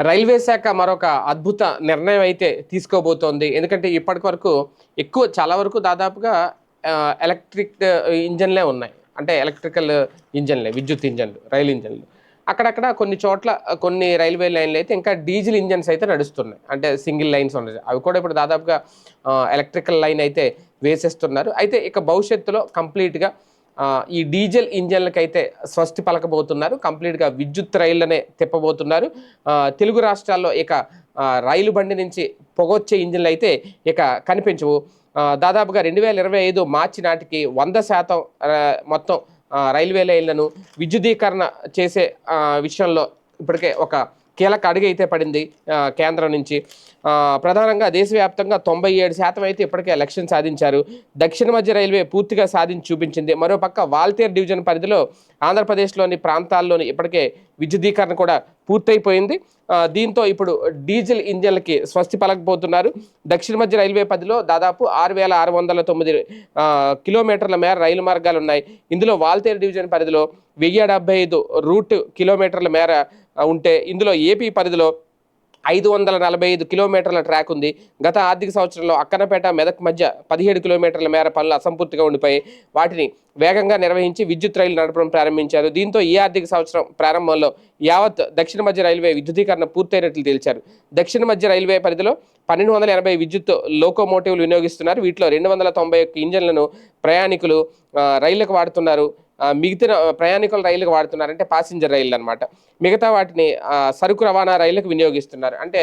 Railway శాఖ మరొక అద్భుత నిర్ణయం అయితే తీసుకోబోతోంది. ఎందుకంటే ఇప్పటి వరకు ఎక్కువ చాలా వరకు దాదాపుగా ఎలక్ట్రిక్ ఇంజన్లే ఉన్నాయి. అంటే ఎలక్ట్రికల్ ఇంజన్లే విద్యుత్ ఇంజన్లు రైలు ఇంజన్లు. అక్కడక్కడ కొన్ని చోట్ల కొన్ని రైల్వే లైన్లు అయితే ఇంకా డీజిల్ ఇంజన్స్ అయితే నడుస్తున్నాయి. అంటే సింగిల్ లైన్స్ ఉన్నాయి అవి కూడా ఇప్పుడు దాదాపుగా ఎలక్ట్రికల్ లైన్ అయితే వేసేస్తున్నారు. అయితే ఇక భవిష్యత్తులో కంప్లీట్గా ఈ డీజిల్ ఇంజన్లకైతే స్వస్తి పలకబోతున్నారు. కంప్లీట్గా విద్యుత్ రైళ్ళనే తిప్పబోతున్నారు. తెలుగు రాష్ట్రాల్లో ఇక రైలు బండి నుంచి పొగొచ్చే ఇంజన్లు అయితే ఇక కనిపించవు. దాదాపుగా రెండు వేల ఇరవై ఐదు మార్చి నాటికి వంద శాతం మొత్తం రైల్వే లైన్లను విద్యుదీకరణ చేసే విషయంలో ఇప్పటికే ఒక కీలక అడుగు అయితే పడింది కేంద్రం నుంచి. ప్రధానంగా దేశవ్యాప్తంగా తొంభై ఏడు శాతం అయితే ఇప్పటికే లక్ష్యం సాధించారు. దక్షిణ మధ్య రైల్వే పూర్తిగా సాధించి చూపించింది. మరోపక్క వాల్తేర్ డివిజన్ పరిధిలో ఆంధ్రప్రదేశ్లోని ప్రాంతాల్లోని ఇప్పటికే విద్యుదీకరణ కూడా పూర్తయిపోయింది. దీంతో ఇప్పుడు డీజిల్ ఇంజన్లకి స్వస్తి పలకపోతున్నారు దక్షిణ మధ్య రైల్వే పరిధిలో దాదాపు ఆరు వేల ఆరు వందల తొమ్మిది కిలోమీటర్ల మేర రైలు మార్గాలు ఉన్నాయి ఇందులో వాల్తేరు డివిజన్ పరిధిలో వెయ్యి డెబ్బై ఐదు రూట్ కిలోమీటర్ల మేర ఉంటే ఇందులో ఏపీ పరిధిలో ఐదు వందల నలభై ఐదు కిలోమీటర్ల ట్రాక్ ఉంది. గత ఆర్థిక సంవత్సరంలో అక్కనపేట మెదక్ మధ్య పదిహేడు కిలోమీటర్ల మేర పనులు అసంపూర్తిగా ఉండిపోయి వాటిని వేగంగా నిర్వహించి విద్యుత్ రైలు నడపడం ప్రారంభించారు. దీంతో ఈ ఆర్థిక సంవత్సరం ప్రారంభంలో యావత్ దక్షిణ మధ్య రైల్వే విద్యుదీకరణ పూర్తయినట్లు తేల్చారు. దక్షిణ మధ్య రైల్వే పరిధిలో పన్నెండు వందల ఎనభై విద్యుత్ లోకోమోటివ్లు వినియోగిస్తున్నారు. వీటిలో రెండు వందల తొంభై ఒక్క ఇంజన్లను ప్రయాణికులు రైళ్ళకు వాడుతున్నారు. మిగతా ప్రయాణికుల రైలుకు వాడుతున్నారు అంటే పాసింజర్ రైళ్ళు అనమాట మిగతా వాటిని సరుకు రవాణా రైళ్ళకు వినియోగిస్తున్నారు. అంటే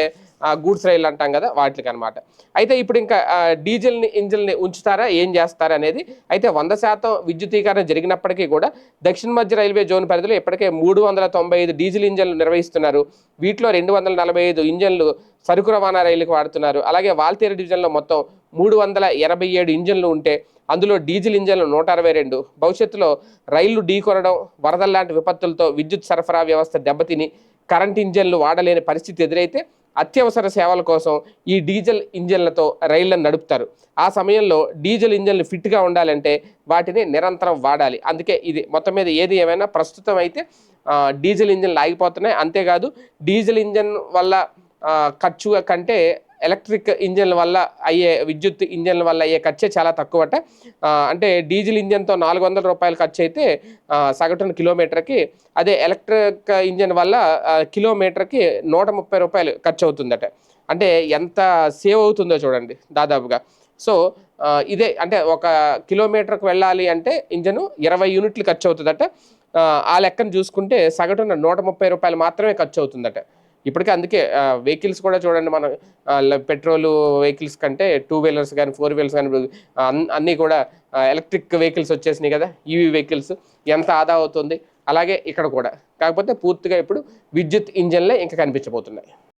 గూడ్స్ రైళ్ళు అంటాం కదా వాటికి అనమాట అయితే ఇప్పుడు ఇంకా డీజిల్ని ఇంజిల్ని ఉంచుతారా ఏం చేస్తారా అనేది అయితే వంద శాతం విద్యుతీకరణ జరిగినప్పటికీ కూడా దక్షిణ మధ్య రైల్వే జోన్ పరిధిలో ఇప్పటికే మూడు వందల తొంభై ఐదు డీజిల్ ఇంజన్లు నిర్వహిస్తున్నారు. వీటిలో రెండు వందల నలభై ఐదు ఇంజన్లు సరుకు రవాణా రైలుకు వాడుతున్నారు. అలాగే వాల్తేరు డివిజన్లో మొత్తం మూడు వందల ఎనభై ఏడు ఇంజన్లు ఉంటే అందులో డీజిల్ ఇంజన్లు నూట అరవై రెండు. భవిష్యత్తులో రైళ్ళు ఢీకొనడం వరదల లాంటి విపత్తులతో విద్యుత్ సరఫరా వ్యవస్థ దెబ్బతిని కరెంట్ ఇంజన్లు వాడలేని పరిస్థితి ఎదురైతే అత్యవసర సేవల కోసం ఈ డీజిల్ ఇంజన్లతో రైళ్ళను నడుపుతారు. ఆ సమయంలో డీజిల్ ఇంజన్లు ఫిట్గా ఉండాలంటే వాటిని నిరంతరం వాడాలి. అందుకే ఇది మొత్తం మీద ఏది ఏమైనా ప్రస్తుతం అయితే డీజిల్ ఇంజన్లు ఆగిపోతున్నాయి. అంతేకాదు డీజిల్ ఇంజన్ వల్ల ఖర్చు కంటే ఎలక్ట్రిక్ ఇంజన్ల వల్ల అయ్యే విద్యుత్ ఇంజన్ల వల్ల అయ్యే ఖర్చే చాలా తక్కువట. అంటే డీజిల్ ఇంజన్తో నాలుగు వందల రూపాయలు ఖర్చు అయితే సగటున కిలోమీటర్కి అదే ఎలక్ట్రిక్ ఇంజన్ వల్ల కిలోమీటర్కి నూట ముప్పై రూపాయలు ఖర్చు అవుతుందట అంటే ఎంత సేవ్ అవుతుందో చూడండి దాదాపుగా. సో ఇదే అంటే ఒక కిలోమీటర్కి వెళ్ళాలి అంటే ఇంజను ఇరవై యూనిట్లు ఖర్చు అవుతుందట ఆ లెక్కను చూసుకుంటే సగటున నూట ముప్పై రూపాయలు మాత్రమే ఖర్చు అవుతుందట ఇప్పటికే అందుకే వెహికల్స్ కూడా చూడండి మనం పెట్రోల్ వెహికల్స్ కంటే టూ వీలర్స్ కానీ ఫోర్ వీలర్స్ కానీ అన్నీ కూడా ఎలక్ట్రిక్ వెహికల్స్ వచ్చేసినాయి కదా ఈవీ వెహికల్స్ ఎంత ఆదా అవుతుంది అలాగే ఇక్కడ కూడా. కాకపోతే పూర్తిగా ఇప్పుడు విద్యుత్ ఇంజన్లే ఇంకా కనిపించబోతున్నాయి.